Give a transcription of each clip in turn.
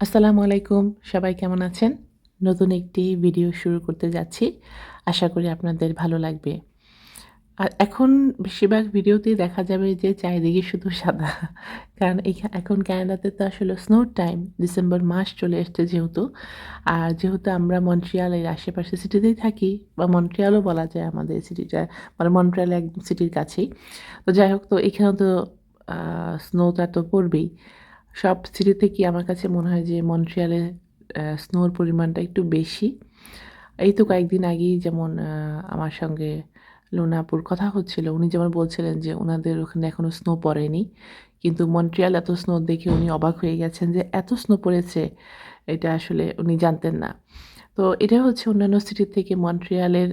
আসসালামু আলাইকুম, সবাই কেমন আছেন? নতুন একটি ভিডিও শুরু করতে যাচ্ছি। আশা করি আপনাদের ভালো লাগবে। আর এখন বেশিরভাগ ভিডিওতেই দেখা যাবে যে চারিদিকে শুধু সাদা। কারণ এখা- এখন ক্যানাডাতে তো আসলে স্নোর টাইম ডিসেম্বর মাস চলে এসছে যেহেতু। আর যেহেতু আমরা মন্ট্রিয়ালের আশেপাশে সিটিতেই থাকি, বা মন্ট্রিয়ালও বলা যায় আমাদের সিটিটা মানে মন্ট্রিয়াল একদম সিটির কাছেই। তো যাই হোক, তো এখানেও তো স্নোটা তো পড়বেই। সব সিটি থেকে আমার কাছে মনে হয় যে মন্ট্রিয়ালে স্নোর পরিমাণটা একটু বেশি? এই তো কয়েকদিন আগেই যেমন আমার সঙ্গে লোনাপুর কথা হচ্ছিল, উনি যেমন বলছিলেন যে ওনাদের ওখানে এখনও স্নো পড়েনি, কিন্তু মন্ট্রিয়াল এত স্নো দেখে উনি অবাক হয়ে গেছেন যে এত স্নো পড়েছে, এটা আসলে উনি জানতেন না। তো এটা হচ্ছে অন্যান্য সিটির থেকে মন্ট্রিয়ালের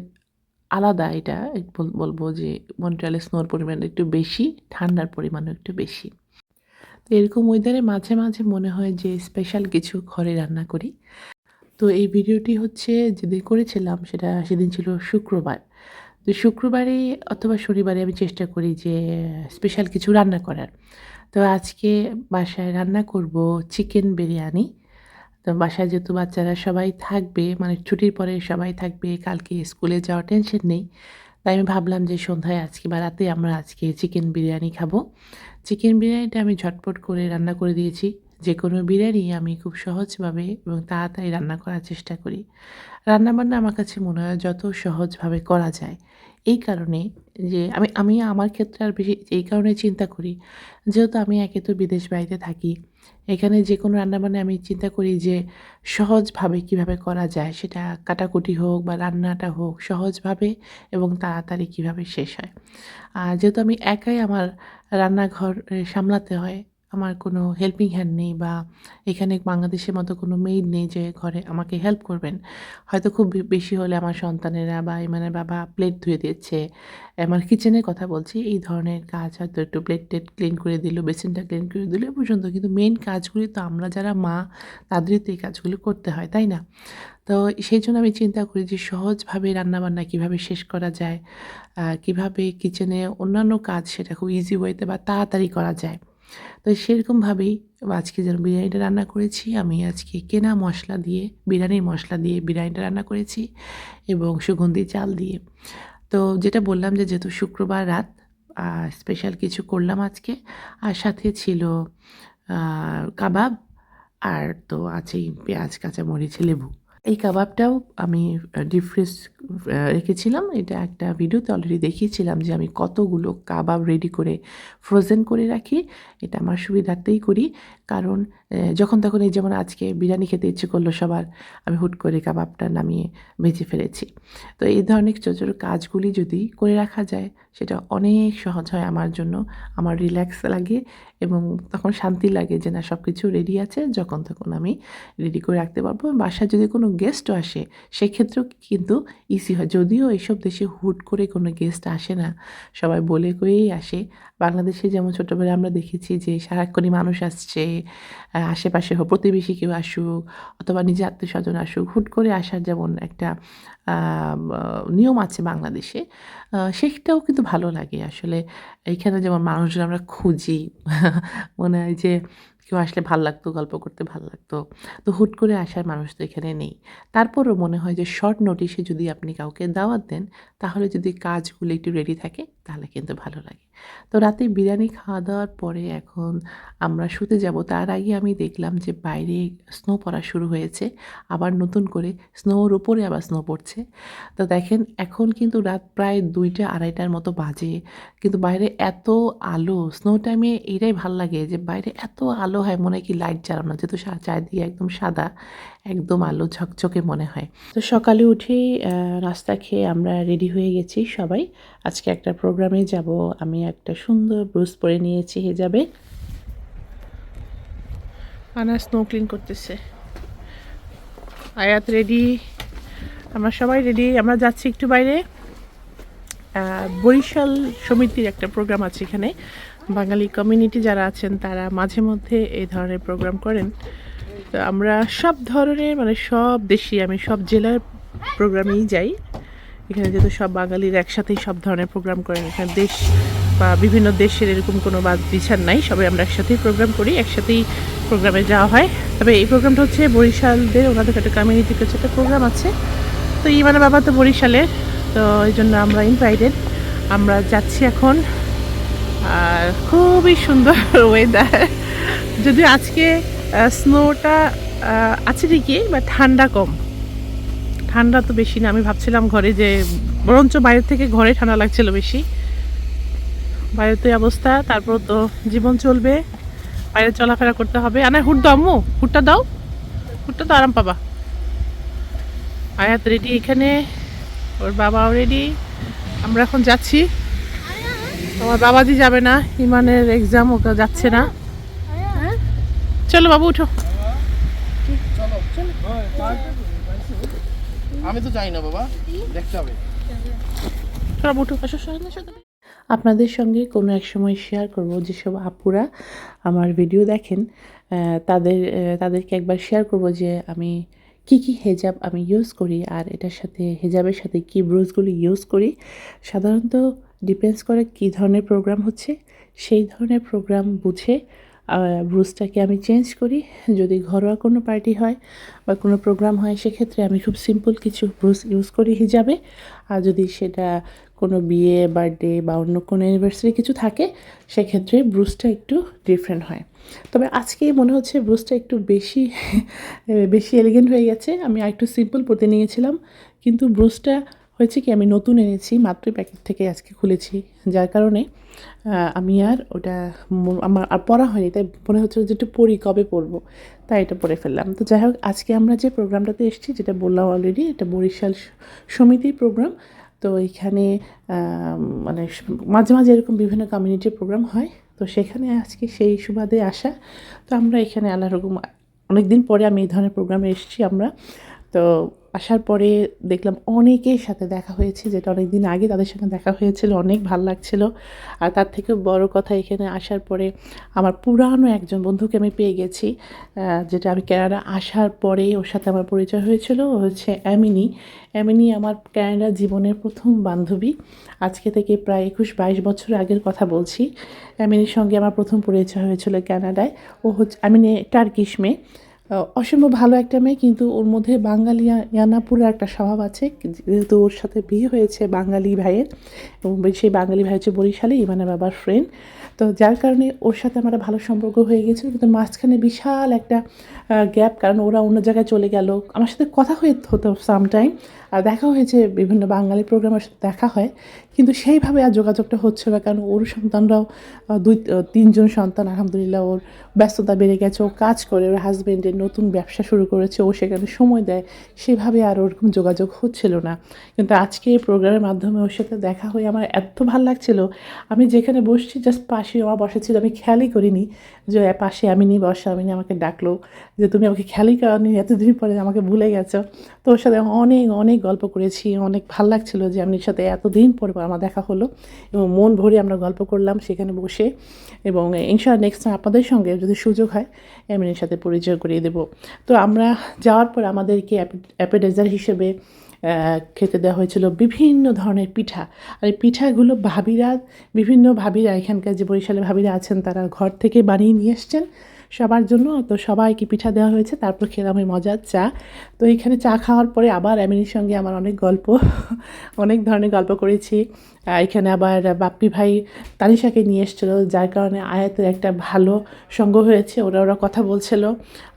আলাদা এটা, বল- বলব যে মন্ট্রিয়ালের স্নোর পরিমাণ একটু বেশি, ঠান্ডার পরিমাণও একটু বেশি। তো এরকম ওয়েদারে মাঝে মাঝে মনে হয় যে স্পেশাল কিছু ঘরে রান্না করি। তো এই ভিডিওটি হচ্ছে যেদিন করেছিলাম সেটা সেদিন ছিল শুক্রবার। তো শুক্রবারে অথবা শনিবারে আমি চেষ্টা করি যে স্পেশাল কিছু রান্না করার। তো আজকে বাসায় রান্না করব চিকেন বিরিয়ানি। তো বাসায় যেহেতু বাচ্চারা সবাই থাকবে মানে ছুটির পরে সবাই থাকবে, কালকে স্কুলে যাওয়ার টেনশন নেই। তাই আমি ভাবলাম যে সন্ধ্যায় আজকে বা রাতে আমরা আজকে চিকেন বিরিয়ানি খাব। চিকেন বিরিয়ানিটা আমি ঝটপট করে রান্না করে দিয়েছি। যে কোনো বিরিয়ানি আমি খুব সহজভাবে এবং তাড়াতাড়ি রান্না করার চেষ্টা করি। রান্নাবান্না আমার কাছে মনে হয় যত সহজভাবে করা যায়। এই কারণে যে আমি আমি আমার ক্ষেত্রে আর বেশি, এই কারণে চিন্তা করি। যেহেতু আমি একে তো বিদেশ বাড়িতে থাকি এখানে যে কোনো রান্নাবান্না আমি চিন্তা করি যে সহজভাবে কীভাবে করা যায়, সেটা কাটাকুটি হোক বা রান্নাটা হোক সহজভাবে এবং তাড়াতাড়ি কীভাবে শেষ হয়। আর যেহেতু আমি একাই আমার রান্নাঘর সামলাতে হয় আমার কোনো হেল্পিং হ্যান্ড নেই বা এখানে বাংলাদেশের মতো কোনো মেইড নেই যে ঘরে আমাকে হেল্প করবেন। হয়তো খুব বেশি হলে আমার সন্তানেরা বা ইমানের বাবা প্লেট ধুয়ে দিচ্ছে। আমার কিচেনের কথা বলছি, এই ধরনের কাজ হয়তো একটু প্লেট টেট ক্লিন করে দিল বেসিনটা ক্লিন করে দিল, এ পর্যন্ত। কিন্তু মেন কাজগুলি তো আমরা যারা মা, তাদেরই তো এই কাজগুলো করতে হয়, তাই না? তো সেই জন্য আমি চিন্তা করি যে সহজভাবে রান্নাবান্না কীভাবে শেষ করা যায় কীভাবে কিচেনে অন্যান্য কাজ সেটা খুব ইজি ওয়েতে বা তাড়াতাড়ি করা যায়। তো সেরকমভাবেই আজকে যেন বিরিয়ানিটা রান্না করেছি, আমি আজকে কেনা মশলা দিয়ে, বিরিয়ানির মশলা দিয়ে বিরিয়ানিটা রান্না করেছি এবং সুগন্ধি চাল দিয়ে। তো যেটা বললাম যে যেহেতু শুক্রবার রাত স্পেশাল কিছু করলাম আজকে, আর সাথে ছিল কাবাব, আর তো আছেই পেঁয়াজ, কাঁচামরিচ, লেবু। কাবাবটাও আমি ডিপ ফ্রিজ রেখেছিলাম। এটা একটা ভিডিওতে অলরেডি দেখিয়েছিলাম যে আমি কতগুলো কাবাব রেডি করে ফ্রোজেন করে রাখি। এটা আমার সুবিধার্থেই করি। কারণ যখন তখন এই যেমন আজকে বিরিয়ানি খেতে ইচ্ছে করল সবার, আমি হুট করে কাবাবটা নামিয়ে ভেজে ফেলেছি। তো এই ধরনের ছোটো ছোটো কাজগুলি যদি করে রাখা যায়, সেটা অনেক সহজ হয় আমার জন্য। আমার রিল্যাক্স লাগে এবং তখন শান্তি লাগে যে না সব কিছু রেডি আছে, যখন তখন আমি রেডি করে রাখতে পারব। বাসায় যদি কোনো গেস্টও আসে, সেক্ষেত্রেও কিন্তু ইজি হয়। যদিও এইসব দেশে হুট করে কোনো গেস্ট আসে না, সবাই বলে কয়েই আসে। বাংলাদেশে যেমন ছোটোবেলায় আমরা দেখেছি যে সারাক্ষণই মানুষ আসছে আশেপাশে হোক, প্রতিবেশী কেউ আসুক অথবা নিজের আত্মীয় স্বজন আসুক, হুট করে আসার যেমন একটা নিয়ম আছে বাংলাদেশে সেটাও কিন্তু ভালো লাগে। আসলে এইখানে যেমন মানুষজন আমরা খুঁজি, মনে হয় যে কেউ আসলে ভালো লাগতো, গল্প করতে ভালো লাগতো। তো হুট করে আসার মানুষ তো এখানে নেই। তারপরও মনে হয় যে শর্ট নোটিশে যদি আপনি কাউকে দাওয়াত দেন, তাহলে যদি কাজগুলো একটু রেডি থাকে তাহলে কিন্তু ভালো লাগে। তো রাতে বিরিয়ানি খাওয়া দাওয়ার পরে এখন আমরা শুতে যাব। তার আগে আমি দেখলাম যে বাইরে স্নো পড়া শুরু হয়েছে। আবার নতুন করে স্নোর উপরে আবার স্নো পড়ছে। তো দেখেন এখন কিন্তু রাত প্রায় দুইটা আড়াইটার মতো বাজে। কিন্তু বাইরে এত আলো, স্নো টাইমে এটাই ভালো লাগে যে বাইরে এত আলো হয়, মনে হয় কি লাইট জ্বালানো যেহেতু চারদিকে একদম সাদা, একদম আলো ঝকঝকে মনে হয়। তো সকালে উঠেই নাস্তা খেয়ে আমরা রেডি হয়ে গেছি সবাই। আজকে একটা প্রোগ্রামে যাব। আমি একটা সুন্দর ব্রুজ পরে নিয়েছি হিজাবে। আনা স্নো ক্লিন করতেছে। আয়াত রেডি আমরা সবাই রেডি আমরা যাচ্ছি একটু বাইরে। বরিশাল সমিতির একটা প্রোগ্রাম আছে এখানে। বাঙালি কমিউনিটি যারা আছেন, তারা মাঝে মধ্যে এই ধরনের প্রোগ্রাম করেন। তো আমরা সব ধরনের মানে সব দেশি, আমি সব জেলার প্রোগ্রামেই যাই। এখানে যেহেতু সব বাঙালির একসাথেই সব ধরনের প্রোগ্রাম করেন এখানে দেশ বা বিভিন্ন দেশের এরকম কোনো বাদ বিচার নাই, সবাই আমরা একসাথেই প্রোগ্রাম করি, একসাথেই প্রোগ্রামে যাওয়া হয়। তবে এই প্রোগ্রামটা হচ্ছে বরিশালদের ওনাদের একটা কমিউনিটি কাছে একটা প্রোগ্রাম আছে। তো ইমানের বাবা তো বরিশালের তো এই জন্য আমরা ইনভাইটেড আমরা যাচ্ছি এখন, আর খুবই সুন্দর ওয়েদার যদিও আজকে স্নোটা আছে ঠিকই বা ঠান্ডা কম। ঠান্ডা তো বেশি না, আমি ভাবছিলাম ঘরে যে, বরঞ্চ বাইরের থেকে ঘরে ঠান্ডা লাগছিল বেশি। বাইরে তো অবস্থা, তারপর তো জীবন চলবে, বাইরে চলাফেরা করতে হবে। আনা হুট দাও আম্মু, হুটটা দাও, হুটটা তো আরাম পাবা। আয়াত রেডি এখানে, ওর বাবাও রেডি আমরা এখন যাচ্ছি। আমার বাবাজি যাবে না, ইমানের এক্সাম ওকে যাচ্ছে না? চলো বাবু, উঠো। আমি তো জানি না বাবা, দেখতে হবে। আপনাদের সঙ্গে কোনো এক সময় শেয়ার করব, যেসব আপুরা আমার ভিডিও দেখেন তাদের তাদেরকে একবার শেয়ার করব যে আমি কি কি হেজাব আমি ইউজ করি আর এটার সাথে হেজাবের সাথে কি ব্রুজগুলি ইউজ করি সাধারণত ডিপেন্ডস করে কী ধরনের প্রোগ্রাম হচ্ছে সেই ধরনের প্রোগ্রাম বুঝে ব্রুজটাকে আমি চেঞ্জ করি। যদি ঘরোয়া কোনো পার্টি হয় বা কোনো প্রোগ্রাম হয়, সেক্ষেত্রে আমি খুব সিম্পল কিছু ব্রুজ ইউজ করি হিজাবে। আর যদি সেটা কোনো বিয়ে বার্থডে বা অন্য কোনো অ্যানিভার্সারি কিছু থাকে, সেক্ষেত্রে ব্রুজটা একটু ডিফারেন্ট হয়। তবে আজকে মনে হচ্ছে ব্রুজটা একটু বেশি বেশি এলিগেন্ট হয়ে গেছে। আমি আরেকটু সিম্পল পরতে নিয়েছিলাম। কিন্তু ব্রুজটা হয়েছে কি, আমি নতুন এনেছি মাত্র প্যাকেট থেকে আজকে খুলেছি। যার কারণে আমি আর ওটা আমার আর পড়া হয়নি, তাই মনে হচ্ছে যে একটু পড়ি, কবে পড়ব? তাই এটা পড়ে ফেললাম। তো যাই হোক, আজকে আমরা যে প্রোগ্রামটাতে এসেছি, যেটা বললাম অলরেডি এটা বরিশাল সমিতির প্রোগ্রাম। তো এখানে মানে মাঝে মাঝে এরকম বিভিন্ন কমিউনিটির প্রোগ্রাম হয়। তো সেখানে আজকে সেই সুবাদে আসা। তো আমরা এখানে আল্লাহ রকম অনেক দিন পরে আমি এই ধরনের প্রোগ্রামে এসেছি। আমরা তো আসার পরে দেখলাম অনেকের সাথে দেখা হয়েছে, যেটা অনেক দিন আগে তাদের সঙ্গে দেখা হয়েছিল, অনেক ভালো লাগছিল। আর তার থেকে বড় কথা এখানে আসার পরে আমার পুরানো একজন বন্ধুকে আমি পেয়ে গেছি যেটা আমি ক্যানাডা আসার পরে ওর সাথে আমার পরিচয় হয়েছিল, ও হচ্ছে অ্যামিনি। অ্যামিনি আমার ক্যানাডা জীবনের প্রথম বান্ধবী। আজকে থেকে প্রায় একুশ বাইশ বছর আগের কথা বলছি। অ্যামিনির সঙ্গে আমার প্রথম পরিচয় হয়েছিল ক্যানাডায় ও হচ্ছে, অ্যামিনি টার্কিশ মেয়ে। অসম্ভব ভালো একটা মেয়ে, কিন্তু ওর মধ্যে বাঙালি ইয়ানাপুরের একটা স্বভাব আছে। যেহেতু ওর সাথে বিয়ে হয়েছে বাঙালি ভাইয়ের, এবং সেই বাঙালি ভাই হচ্ছে বরিশালে, ইমানের বাবার ফ্রেন্ড তো যার কারণে ওর সাথে আমার ভালো সম্পর্ক হয়ে গেছিল, কিন্তু মাঝখানে বিশাল একটা গ্যাপ কারণ ওরা অন্য জায়গায় চলে গেল। আমার সাথে কথা হয়ে হতো সামটাইম আর দেখা হয়েছে বিভিন্ন বাঙালি প্রোগ্রামের সাথে দেখা হয়, কিন্তু সেইভাবে আর যোগাযোগটা হচ্ছে না, কারণ ওর সন্তানরাও দুই, তিনজন সন্তান, আলহামদুলিল্লাহ, ওর ব্যস্ততা বেড়ে গেছে, ও কাজ করে, ওর হাজব্যান্ডের নতুন ব্যবসা শুরু করেছে, ও সেখানে সময় দেয়, সেভাবে আর ওরকম যোগাযোগ হচ্ছিল না। কিন্তু আজকে এই প্রোগ্রামের মাধ্যমে ওর সাথে দেখা হয়ে আমার এত ভালো লাগছিল। আমি যেখানে বসছি জাস্ট পাশে আমার বসেছিল আমি খেয়ালই করিনি যে পাশে আমি নিয়ে বসা আমি আমাকে ডাকলো যে তুমি আমাকে খেয়ালই করানি, এতদিন পরে আমাকে ভুলে গেছো। তো ওর সাথে অনেক অনেক গল্প করেছি, অনেক ভালো লাগছিল যে আমি সাথে এতদিন পরে আমার দেখা হলো এবং মন ভরে আমরা গল্প করলাম সেখানে বসে এবং ইনশাআল্লাহ নেক্সট টাইম আপনাদের সঙ্গে যদি সুযোগ হয় এমনির সাথে পরিচয় করিয়ে দেব। তো আমরা যাওয়ার পর আমাদেরকে অ্যাপেটাইজার হিসেবে খেতে দেওয়া হয়েছিল বিভিন্ন ধরনের পিঠা। আর এই পিঠাগুলো ভাবিরা, বিভিন্ন ভাবিরা, এখানকার যে বরিশালে ভাবিরা আছেন, তারা ঘর থেকে বানিয়ে নিয়ে এসছেন। সবার জন্য। তো সবাইকে পিঠা দেওয়া হয়েছে, তারপর খেলাম ওই মজার চা। তো এখানে চা খাওয়ার পরে আবার অ্যামিনির সঙ্গে আমার অনেক গল্প, অনেক ধরনের গল্প করেছি। এখানে আবার বাপ্পি ভাই তানিশাকে নিয়ে এসেছিল, যার কারণে আয়াতের একটা ভালো সঙ্গ হয়েছে, ওরা ওরা কথা বলছিল।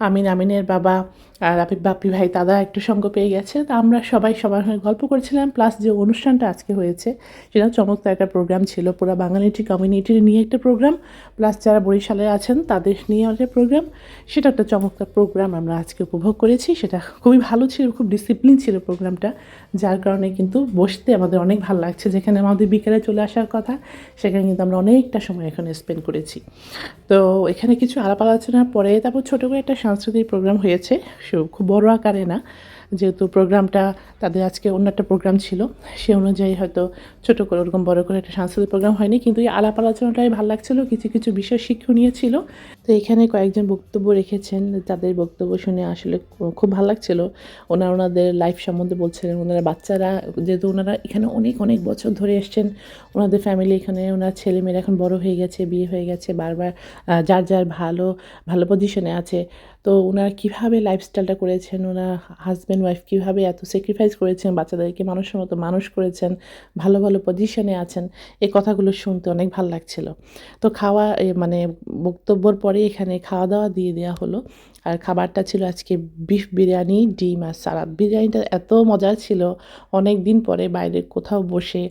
আমিন, আমিনের বাবা আর আপনি বাপ্পি ভাই দাদা একটু সঙ্গ পেয়ে গেছে। তো আমরা সবাই সবার হয়ে গল্প করেছিলাম, প্লাস যে অনুষ্ঠানটা আজকে হয়েছে সেটাও চমৎকার একটা প্রোগ্রাম ছিল। পুরো বাঙালিটি কমিউনিটির নিয়ে একটা প্রোগ্রাম প্লাস যারা বরিশালে আছেন, তাদের নিয়ে একটা প্রোগ্রাম সেটা একটা চমৎকার প্রোগ্রাম আমরা আজকে উপভোগ করেছি। সেটা খুবই ভালো ছিল, খুব ডিসিপ্লিন ছিল প্রোগ্রামটা যার কারণে কিন্তু বসতে আমাদের অনেক ভালো লাগছে। যেখানে আমাদের বিকেলে চলে আসার কথা, সেখানে কিন্তু আমরা অনেকটা সময় এখানে স্পেন্ড করেছি। তো এখানে কিছু আলাপ আলোচনার পরে, তারপর ছোটো করে একটা সাংস্কৃতিক প্রোগ্রাম হয়েছে খুব বড় আকারে না। যেহেতু প্রোগ্রামটা তাদের আজকে অন্য একটা প্রোগ্রাম ছিল, সে অনুযায়ী হয়তো ছোট করে, ওরকম বড় করে একটা সাংস্কৃতিক প্রোগ্রাম হয়নি, কিন্তু এই আলাপ আলোচনাটাই ভালো লাগছিল, কিছু কিছু বিষয় শিক্ষণীয় ছিল। তো এখানে কয়েকজন বক্তব্য রেখেছেন, তাদের বক্তব্য শুনে আসলে খুব ভালো লাগছিল। ওনারা ওনাদের লাইফ সম্বন্ধে বলছিলেন, ওনারা বাচ্চারা, যেহেতু ওনারা এখানে অনেক অনেক বছর ধরে এসছেন, ওনাদের ফ্যামিলি এখানে, ওনার ছেলেমেয়েরা এখন বড় হয়ে গেছে, বিয়ে হয়ে গেছে, বারবার যার যার ভালো ভালো পজিশনে আছে। তো ওনারা কীভাবে লাইফস্টাইলটা করেছেন, ওনার হাজব্যান্ড ওয়াইফ কীভাবে এত স্যাক্রিফাইস করেছেন, বাচ্চাদেরকে মানুষের মতো মানুষ করেছেন, ভালো ভালো পজিশনে আছেন, এই কথাগুলো শুনতে অনেক ভালো লাগছিল। তো খাওয়া মানে বক্তব্যর পরে এখানে খাওয়া দাওয়া দিয়ে দেওয়া হলো। আর খাবারটা ছিল আজকে বিফ বিরিয়ানি, ডিম আর সালাদ বিরিয়ানিটা এত মজার ছিল, অনেক দিন পরে বাইরে কোথাও বসে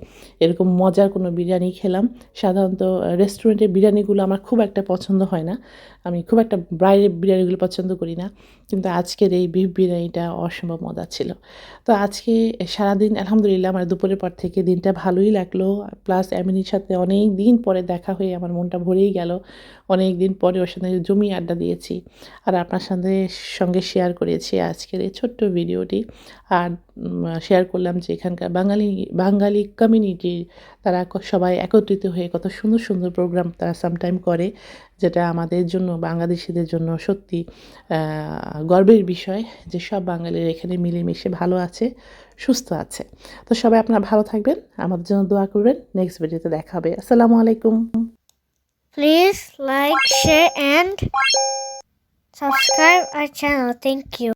এরকম মজার কোনো বিরিয়ানি খেলাম। সাধারণত রেস্টুরেন্টের বিরিয়ানিগুলো আমার খুব একটা পছন্দ হয় না। আমি খুব একটা বাইরের বিরিয়ানিগুলো পছন্দ করি না। কিন্তু আজকের এই বিফ বিরিয়ানিটা অসম্ভব মজা ছিল। তো আজকে সারাদিন আলহামদুলিল্লাহ আমার দুপুরের পর থেকে দিনটা ভালোই লাগল। প্লাস অ্যামিনির সাথে অনেক দিন পরে দেখা হয়ে আমার মনটা ভরেই গেল। অনেক দিন পরে ওর সাথে জমি আড্ডা দিয়েছি। আর আপনার সাথে সঙ্গে শেয়ার করেছি আজকের এই ছোট্ট ভিডিওটি। আর শেয়ার করলাম যে এখানকার বাঙালি বাঙালি কমিউনিটির তারা সবাই একত্রিত হয়ে কত সুন্দর সুন্দর প্রোগ্রাম তারা সামটাইম করে। যেটা আমাদের জন্য বাংলাদেশিদের জন্য সত্যি গর্বের বিষয় যে সব বাঙালির এখানে মিলেমিশে ভালো আছে সুস্থ আছে। তো সবাই আপনারা ভালো থাকবেন। আমাদের জন্য দোয়া করবেন। নেক্সট ভিডিওতে দেখা হবে। আসসালামু আলাইকুম। Please like share, and subscribe our channel. Thank you.